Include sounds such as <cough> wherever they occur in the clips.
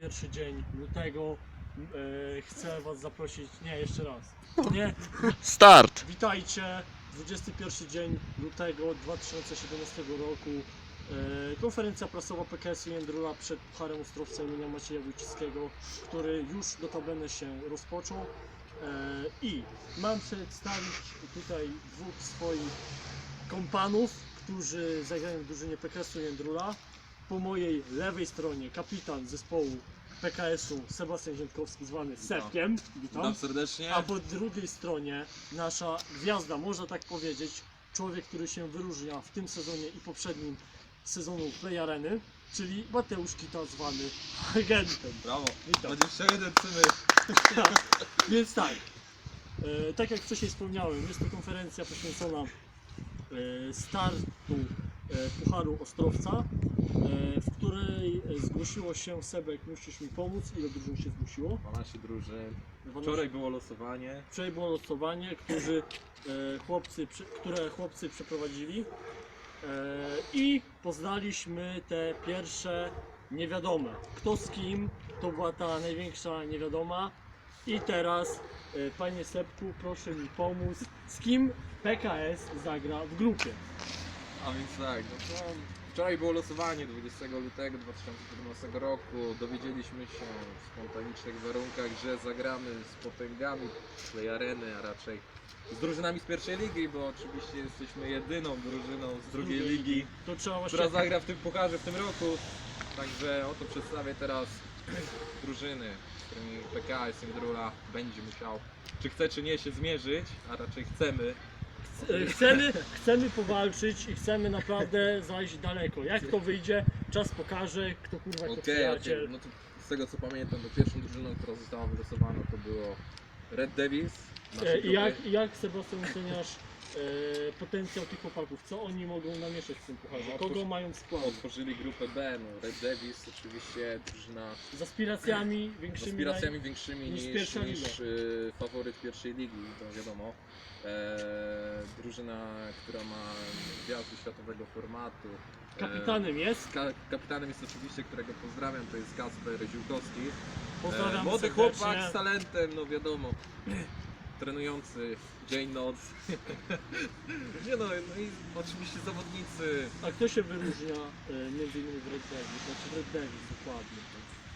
Pierwszy dzień lutego. E, chcę Was zaprosić. Nie, jeszcze raz. Nie, Start! witajcie. 21 dzień lutego 2017 roku. E, konferencja prasowa PKS-u Jędrula przed Pucharem Ostrowca imienia Macieja Wójcickiego, który już notabene się rozpoczął. E, I mam przedstawić tutaj dwóch swoich kompanów, którzy zagrają w drużynie PKS-u Jędrula. Po mojej lewej stronie kapitan zespołu PKS-u Sebastian Ziętkowski, zwany Sepkiem. Witam. Witam serdecznie. A po drugiej stronie nasza gwiazda, można tak powiedzieć, człowiek, który się wyróżnia w tym sezonie i poprzednim sezonu Play Areny, czyli Mateusz Kita, zwany agentem. Brawo. Witam. 21 cymy. <laughs> Więc tak, e, tak jak wcześniej wspomniałem, jest to konferencja poświęcona e, startu Pucharu Ostrowca, e, w której e, zgłosiło się Sebek, musisz mi pomóc, ile drużyn się zgłosiło? 12 drużyn. 12. Wczoraj było losowanie. Wczoraj było losowanie, którzy, e, chłopcy, przy- które chłopcy przeprowadzili e, i poznaliśmy te pierwsze niewiadome. Kto z kim, to była ta największa niewiadoma. I teraz, e, panie Sepku, proszę mi pomóc, z kim PKS zagra w grupie. A więc tak, no to wczoraj było losowanie 20 lutego 2017 roku. Dowiedzieliśmy się w spontanicznych warunkach, że zagramy z potęgami tej areny, a raczej z drużynami z pierwszej ligi, bo oczywiście jesteśmy jedyną drużyną z drugiej ligi, To trzeba właśnie... która zagra w tym pucharze w tym roku. Także oto przedstawię teraz <clears throat> drużyny, z którymi PKS Jędrula będzie musiał, czy chce czy nie się zmierzyć, a raczej chcemy. Chcemy, chcemy powalczyć i chcemy naprawdę zajść daleko. Jak to wyjdzie, czas pokaże, kto kurwa Okej, to okej, przyjaciel. no to z tego co pamiętam, to pierwszą drużyną, która została wylosowana to było Red Devils. E, I jak, i jak Sebastian oceniasz e, potencjał tych chłopaków? Co oni mogą namieszać w tym pucharze? No, Kogo otwórz- mają w składzie? Otworzyli grupę B, no Red Devils oczywiście drużyna Z aspiracjami z większymi. aspiracjami większymi niż niż, pierwsza niż, liga. y, faworyt pierwszej ligi, to wiadomo. E, drużyna, która ma gwiazdy światowego formatu. E, Kapitanem jest. Ka kapitanem jest oczywiście, którego pozdrawiam, to jest Kasper Ziółkowski. Pozdrawiam E, Młody serdecznie. chłopak z talentem, no wiadomo. Trenujący dzień, noc. <laughs> Nie no, no i oczywiście zawodnicy. A kto się wyróżnia e, między innymi w Red Devils? Znaczy w Red Devils dokładnie.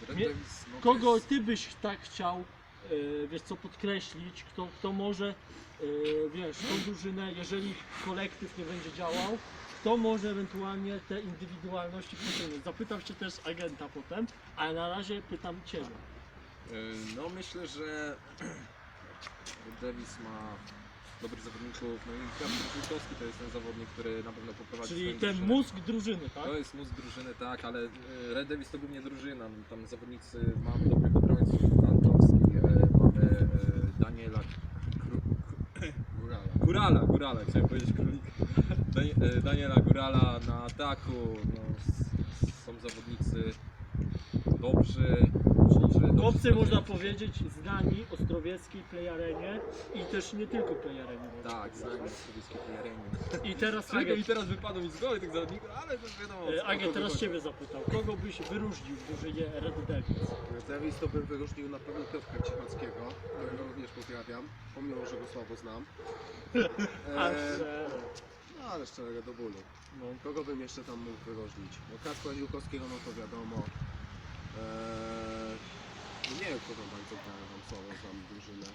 Red Nie- Devils, no to Kogo jest- ty byś tak chciał, e, wiesz co, podkreślić? Kto, kto może, e, wiesz, tą drużynę, jeżeli kolektyw nie będzie działał, kto może ewentualnie te indywidualności pociągnąć? Zapytam cię też agenta potem, ale na razie pytam ciebie. Y, No myślę, że Red <clears throat> Davis ma dobrych zawodników, no i Kasper Żółkowski to jest ten zawodnik, który na pewno poprowadzi Czyli swoją ten drużynę. mózg drużyny, tak? To jest mózg drużyny, tak, ale y, Red Davis to głównie drużyna, no, tam zawodnicy, mamy dobrych obrońców, Antowski, e, mamy e, Daniela Kru, Górala. Górala, Górala, chciałem powiedzieć królika. Dan- e, Daniela Górala na ataku, no, s- są zawodnicy dobrzy, Chłopcy, można powiedzieć, znani Ostrowieckiej Playarenie i też nie tylko Playarenie. można Tak, znani z Playarenie. I teraz Czego agent, i teraz wypadło mi z głowy tych zawodników, ale to wiadomo. e, kogo teraz chodzi. ciebie zapytał, kogo byś wyróżnił w drużynie Red Devils? Davis to bym wyróżnił na pewno Piotrka Cichockiego, którego również pozdrawiam, pomimo, że go słabo znam. <laughs> Że- no ale szczerego do bólu. no. Kogo bym jeszcze tam mógł wyróżnić? No Kacpra Ziłkowskiego, no to wiadomo. Eee, no nie wiem, kogo bardzo grałem wam słowo, znam drużynę.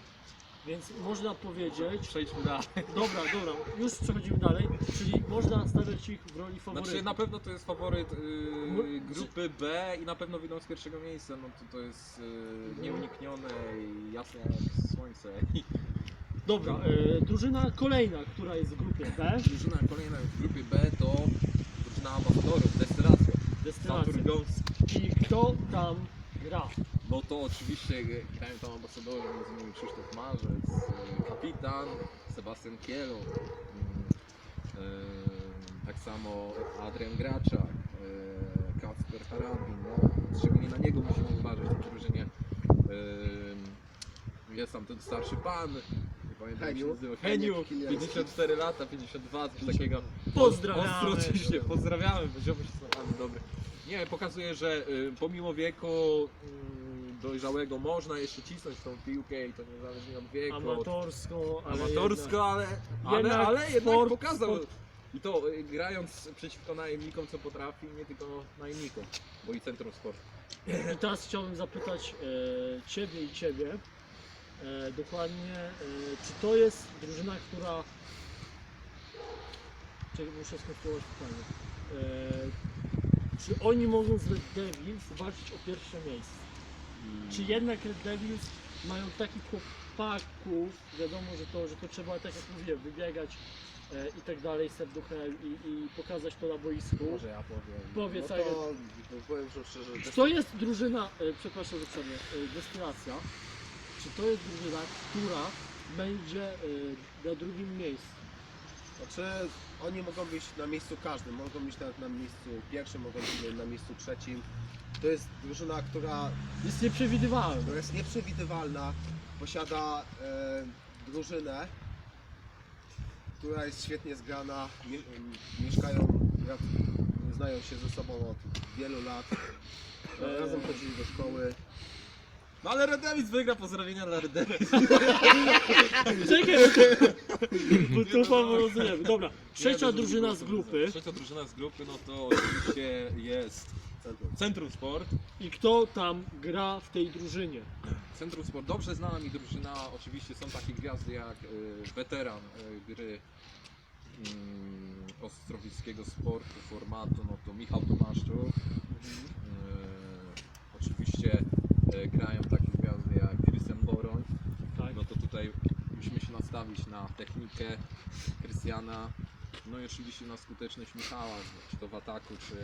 Więc można powiedzieć, Przejdźmy dalej. dobra, dobra, już przechodzimy dalej, czyli można stawiać ich w roli faworytów. Znaczy na pewno to jest faworyt yy, grupy B i na pewno wyjdą z pierwszego miejsca, no to, to jest yy, nieuniknione i jasne jak słońce. Dobra, e, drużyna kolejna, która jest w grupie B, drużyna kolejna w grupie B to drużyna ambasadorów. Saturgowski. I kto tam gra? No to oczywiście grają tam ambasadorzy, m.in. Krzysztof Marzec, yy, kapitan, Sebastian Kielo, mm, yy, tak samo Adrian Graczak, yy, Kacper Harabin, no, szczególnie na niego musimy uważać w tej drużynie. Jest tam ten starszy pan, nie pamiętam jak się Heniu. nazywa, Heniu Heniu, Kiliański. 54 lata, 52, coś takiego. Pozdrawiamy. Ostro oczywiście, pozdrawiamy, bo ziomuś jest naprawdę dobry. Nie, pokazuje, że y, pomimo wieku y, dojrzałego można jeszcze cisnąć tą piłkę i to niezależnie od wieku. od- Amatorsko, ale Amatorsko, ale, ale, jednak ale jednak sport- pokazał. sport- I to y, grając przeciwko najemnikom, co potrafi, nie tylko najemnikom, bo i Centrum Sport. I teraz chciałbym zapytać e, Ciebie i Ciebie e, dokładnie, e, czy to jest drużyna, która... Czekaj, muszę skonstruować pytanie. E, czy oni mogą z Red Devils walczyć o pierwsze miejsce? Czy jednak Red Devils mają takich chłopaków, wiadomo, że to, że to trzeba, tak jak mówię, wybiegać e, i tak dalej, serduchem i, i pokazać to na boisku. Może ja powiem. Powiedz, no to, powiem że szczerze, Czy to jest drużyna, e, przepraszam za przerwę, e, destylacja, czy to jest drużyna, która będzie e, na drugim miejscu? Znaczy, oni mogą być na miejscu każdym, mogą być nawet na miejscu pierwszym, mogą być na miejscu trzecim. To jest drużyna, która, Jest nieprzewidywalna. która jest nieprzewidywalna, posiada e, drużynę, która jest świetnie zgrana, mie, m, mieszkają, ra- znają się ze sobą od wielu lat, Eee. razem chodzili do szkoły. No ale Red Devils wygra, pozdrowienia dla Red Devils. Czekaj, bo tu powolozujemy. Dobra, trzecia Nie, drużyna z grupy. Trzecia drużyna z grupy, no to oczywiście jest Centrum. Sport. I kto tam gra w tej drużynie? Centrum Sport, dobrze znana mi drużyna, oczywiście są takie gwiazdy jak y, weteran y, gry mm, ostrowickiego sportu, formatu, no to Michał Tomaszczuk. Y, oczywiście y, grają takie gwiazdy jak Christian Boroń, Tak. no to tutaj musimy się nastawić na technikę Krystiana, no i oczywiście na skuteczność Michała, czy to w ataku, czy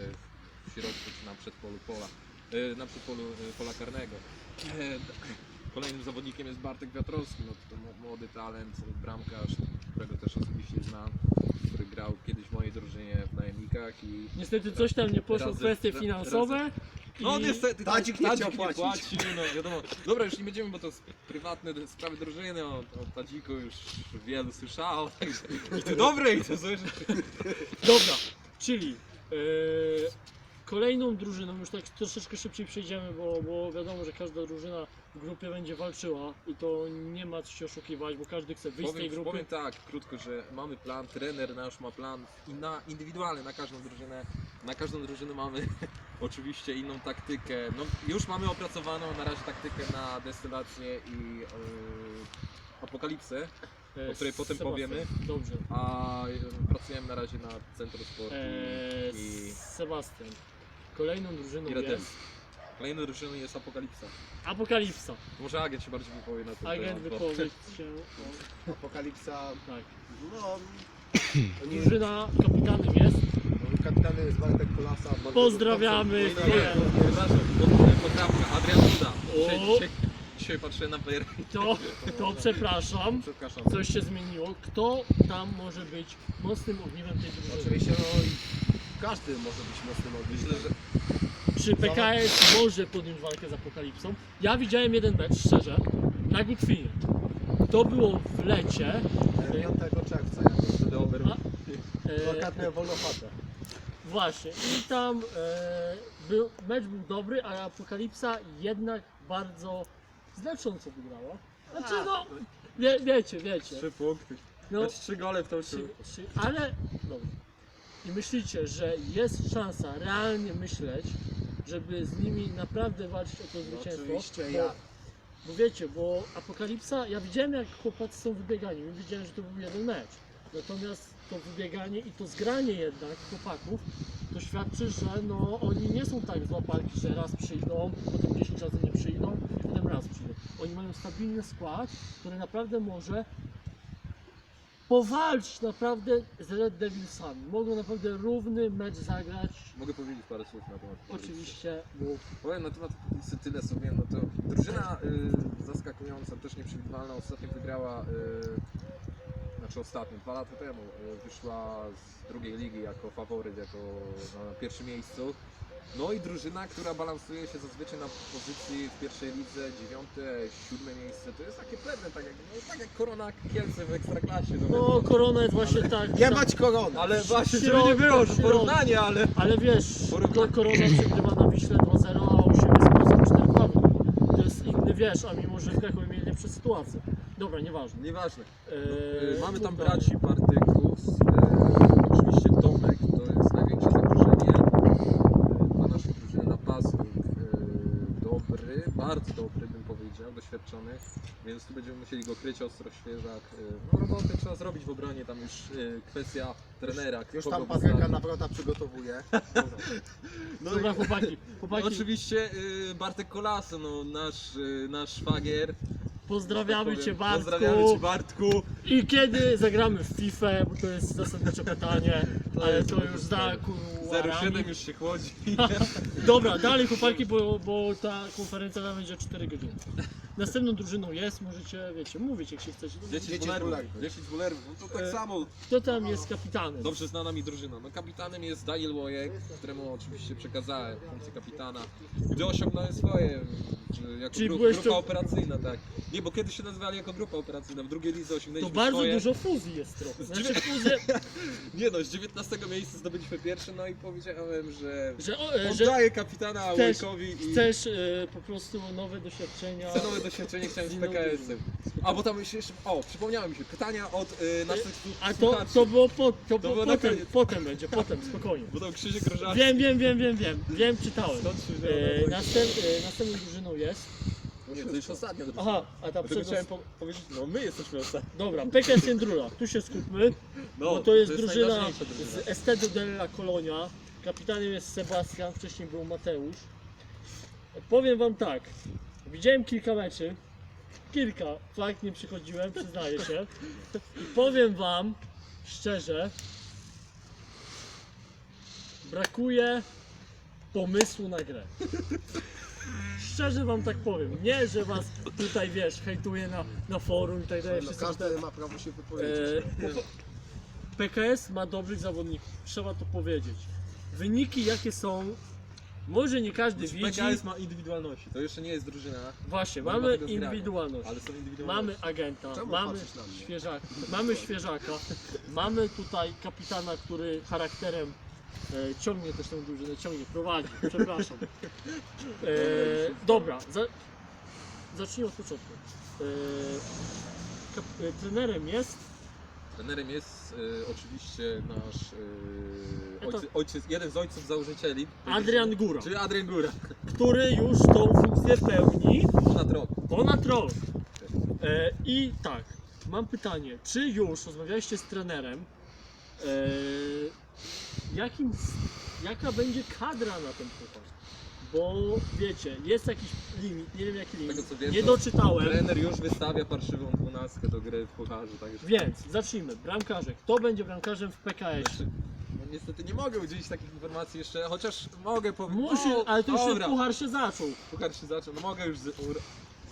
w środku, czy na przedpolu pola, y, na przedpolu y, pola karnego. E, Kolejnym zawodnikiem jest Bartek Wiatrowski, no to młody talent, bramkarz, którego też osobiście znam, który grał kiedyś w mojej drużynie w najemnikach i Niestety coś tam nie poszło Razy- kwestie finansowe. No i- niestety Tadzik nie chciał płacić. płaci, no wiadomo. Dobra, już nie będziemy, bo to jest prywatne d- sprawy drużyny, o, o Tadziku już wielu słyszało, także i to dobre, i to złe rzeczy. Dobra, czyli e, kolejną drużyną, już tak troszeczkę szybciej przejdziemy, bo, bo wiadomo, że każda drużyna w grupie będzie walczyła i to nie ma co się oszukiwać, bo każdy chce wyjść z tej Powiem, grupy. powiem tak, krótko, że mamy plan, trener nasz ma plan i na, indywidualny na każdą drużynę. Na każdą drużynę mamy <laughs> oczywiście inną taktykę. No, już mamy opracowaną na razie taktykę na destylację i yy, apokalipsę, E, o której potem Sebastian, powiemy. Dobrze. a yy, pracujemy na razie nad Centrum Sportu E, i, Sebastian. Kolejną drużyną jest. Kolejną drużyną jest Apokalipsa. Apokalipsa. Może agent się bardziej wypowie na ten Agent temat. bo- wypowiedź <laughs> się. O, Apokalipsa, tak. no, oni, Drużyna kapitanem jest. kapitany jest Bartek Kolasa. bardzo Pozdrawiamy. Nie, nie, przepraszam, pod- poprawka, Adrian Duda. Dzisiaj, O! dzisiaj, dzisiaj patrzę na player. To, to przepraszam. Przepraszam. Coś się zmieniło. Kto tam może być mocnym ogniwem tej drużyny? Oczywiście no, każdy może być mocnym ogniskiem. Myślę, że Czy PKS może podjąć walkę z Apokalipsą? Ja widziałem jeden mecz, szczerze, na Gutwinie. To było w lecie. 5 czerwca, jak wtedy over... A, e, wolnopłatne. właśnie. I tam e, był, mecz był dobry, a Apokalipsa jednak bardzo znacząco wygrała. Znaczy no, wie, wiecie, wiecie. Trzy punkty. No, Znaczy trzy gole w tą Trzy, trzy, ale dobra. I myślicie, że jest szansa realnie myśleć, żeby z nimi naprawdę walczyć o to No, zwycięstwo? oczywiście bo, ja. bo wiecie, bo Apokalipsa, ja widziałem jak chłopacy są wybiegani, my widziałem, że to był jeden mecz. Natomiast to wybieganie i to zgranie jednak chłopaków, to świadczy, że no, oni nie są tak złapani, że raz przyjdą, potem 10 razy nie przyjdą i potem raz przyjdą. Oni mają stabilny skład, który naprawdę może powalczyć naprawdę z Red Devilsami. Mogą naprawdę równy mecz zagrać. Mogę powiedzieć parę słów na temat? Oczywiście, bo Powiem na temat Apokalipsy tyle sobie, no to drużyna y, zaskakująca, też nieprzewidywalna, ostatnio wygrała, y, znaczy ostatnio, dwa lata temu y, wyszła z drugiej ligi jako faworyt, jako na pierwszym miejscu. No i drużyna, która balansuje się zazwyczaj na pozycji w pierwszej lidze, dziewiąte, siódme miejsce. To jest takie pewne, tak jak, no, tak jak Korona Kielce w Ekstraklasie. No, korona jest właśnie tak. Jebać koronę! Ale właśnie, żeby nie było, że porównanie, ale... Ale wiesz, Porównanie. ko- korona przegrywa na Wiśle 2-0, a u siebie sposób 4 To jest inny wiesz, a mimo że w Krakowie mieli lepsze sytuacje. Dobra, nieważne. Nieważne. Eee, Mamy tam dalej. braci Bartyków, e, oczywiście Tomek, to jest największe zagrożenie. E, Dwa nasze drużyny napastnik, e, dobry, bardzo dobry bym powiedział, doświadczony, więc tu będziemy musieli go kryć ostro, świeżak. E, No roboty trzeba zrobić w obronie, tam już e, kwestia trenera. Już tam Patryka. Nawrota przygotowuje. <laughs> No, Dobra, chłopaki, no, chłopaki oczywiście e, Bartek Kolaso, no, nasz, nasz szwagier. pozdrawiamy tak Cię. Bartku. Pozdrawiamy Cię Bartku. I kiedy zagramy w FIFA, bo to jest zasadnicze pytanie, To ale jest to już za pytanie. kularami. 07 już się chłodzi. <laughs> <laughs> Dobra, dalej chłopaki, bo, bo ta konferencja będzie 4 godziny. Następną drużyną jest, możecie, wiecie, mówić jak się chcecie. Dzieci z Bulerów. Dzieci z Bulerów. No to tak E, samo. Kto tam jest kapitanem? Dobrze znana mi drużyna. No kapitanem jest Daniel Łojek, któremu oczywiście przekazałem funkcję kapitana, gdy osiągnąłem swoje, że jako Czyli gru, byłeś grupa to- operacyjna, tak. Nie, bo kiedyś się nazywali jako grupa operacyjna, w drugiej lidze To osiągnęliśmy bardzo swoje. dużo fuzji jest trochę. Znaczy fuzję, <laughs> Nie no, z 19 miejsca zdobyliśmy pierwsze, no i powiedziałem, że że, o, e, że oddaję kapitana chcesz- Łojkowi i chcesz e, po prostu nowe doświadczenia. chcę nowe doświadczenie chciałem z PKS-em. A bo tam jeszcze, o, przypomniałem mi się, pytania od y, naszych A to, słuchaczy. to było, po, to było było na potem, koniec. potem będzie, potem, spokojnie. Bo tam Krzysiek Rożarski. Wiem, wiem, wiem, wiem, wiem, wiem, czytałem. Stąd się wzięło E, następ, e, następną drużyną jest. Nie, to już ostatnia drużyna. Aha, a ta Dlatego przedost... chciałem po powiedzieć, no my jesteśmy ostatni. Dobra, PKS Jędrula, tu się skupmy, No, bo to jest drużyna najważniejsza drużyna. z Estedo della Colonia. Kapitanem jest Sebastian, wcześniej był Mateusz. Powiem wam tak, widziałem kilka meczy, kilka, fakt nie przychodziłem, przyznaję się. I powiem wam szczerze, brakuje pomysłu na grę. Szczerze wam tak powiem. Nie, że was tutaj wiesz, hejtuję na, na forum i tak dalej. No, każdy ma prawo się E, wypowiedzieć. po- PKS ma dobrych zawodników, trzeba to powiedzieć. Wyniki jakie są, może nie każdy widzi. PKS ma indywidualności, to jeszcze nie jest drużyna, Właśnie, nie ma mamy tego zgrania, indywidualność. ale są indywidualności. Mamy agenta, Czemu mamy patrzysz na mnie? świeżaka, mamy świeżaka, mamy tutaj kapitana, który charakterem e, ciągnie też tę drużynę, ciągnie, prowadzi, przepraszam. E, dobra, za, zacznijmy od początku. E, kap, e, trenerem jest Trenerem jest e, oczywiście nasz e, ojcy, ojciec, jeden z ojców założycieli. Adrian Góra, Czyli Adrian Góra. <laughs> który już tą funkcję pełni Ponad rok. ponad rok. E, I tak, mam pytanie, czy już rozmawialiście z trenerem, e, jakim, jaka będzie kadra na ten puchar? Bo wiecie, jest jakiś limit, nie wiem jaki limit, tego co wiem, nie to doczytałem, Trener już wystawia parszywą dwunastkę do gry w pucharze, także... więc zacznijmy. Bramkarze, kto będzie bramkarzem w PKS? Znaczy, no niestety nie mogę udzielić takich informacji jeszcze, chociaż mogę powiedzieć. Musi, ale to już się dobra. puchar się zaczął. Puchar się zaczął, no mogę już z, ur,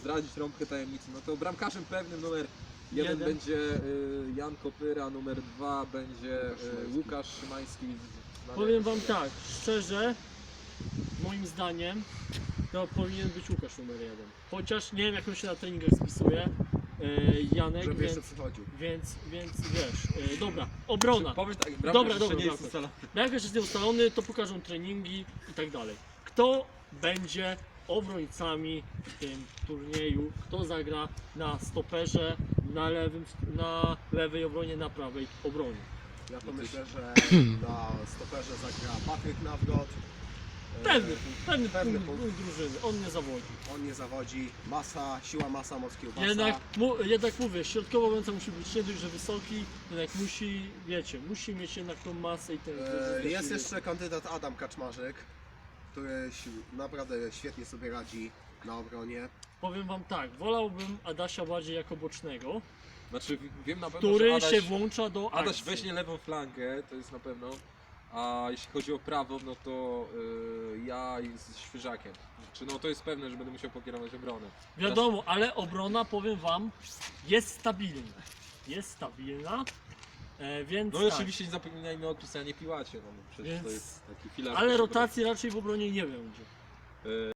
zdradzić rąbkę tajemnicy. No to bramkarzem pewnym numer jeden, Jeden. będzie y, Jan Kopyra, numer dwa będzie y. Łukasz Szymański. znany Powiem jako- wam tak, szczerze, moim zdaniem to powinien być Łukasz numer jeden. Chociaż nie wiem jak on się na treningach spisuje, e, Janek, Żeby jeszcze więc, przychodził. więc, więc wiesz, e, dobra, obrona. Powiem tak, bramkarz Dobra, jeszcze dobra, nie jest ustalony. Jak jest nieustalony, to pokażą treningi i tak dalej. Kto będzie obrońcami w tym turnieju? Kto zagra na stoperze, na, lewym, na lewej obronie, na prawej obronie? Ja to myślę, że na stoperze zagra Patryk Nawrot. Pewny, pewny, Pewny punkt, punkt. punkt drużyny, on nie zawodzi. On nie zawodzi. Masa, siła masa, moc kiełbasa. Jednak, mu, jednak mówię, środkowy obrońca musi być nie dość, że wysoki, jednak musi, wiecie, musi mieć jednak tą masę i ten... E, Jest jeszcze kandydat Adam Kaczmarzyk, który si- naprawdę świetnie sobie radzi na obronie. Powiem wam tak, wolałbym Adasia bardziej jako bocznego, Znaczy wiem na pewno, który że Adaś, się włącza do Adaś akcji. weźmie lewą flankę, to jest na pewno. A jeśli chodzi o prawą, no to y, ja z świeżakiem. Czy no to jest pewne, że będę musiał pokierować obronę. Wiadomo, ale obrona, powiem wam, jest stabilna. Jest stabilna. E, więc No tak. i oczywiście nie zapominajmy o Krystianie Piłacie, no bo przecież to Więc- jest taki filar. Ale naszego- rotacji raczej w obronie nie będzie. E,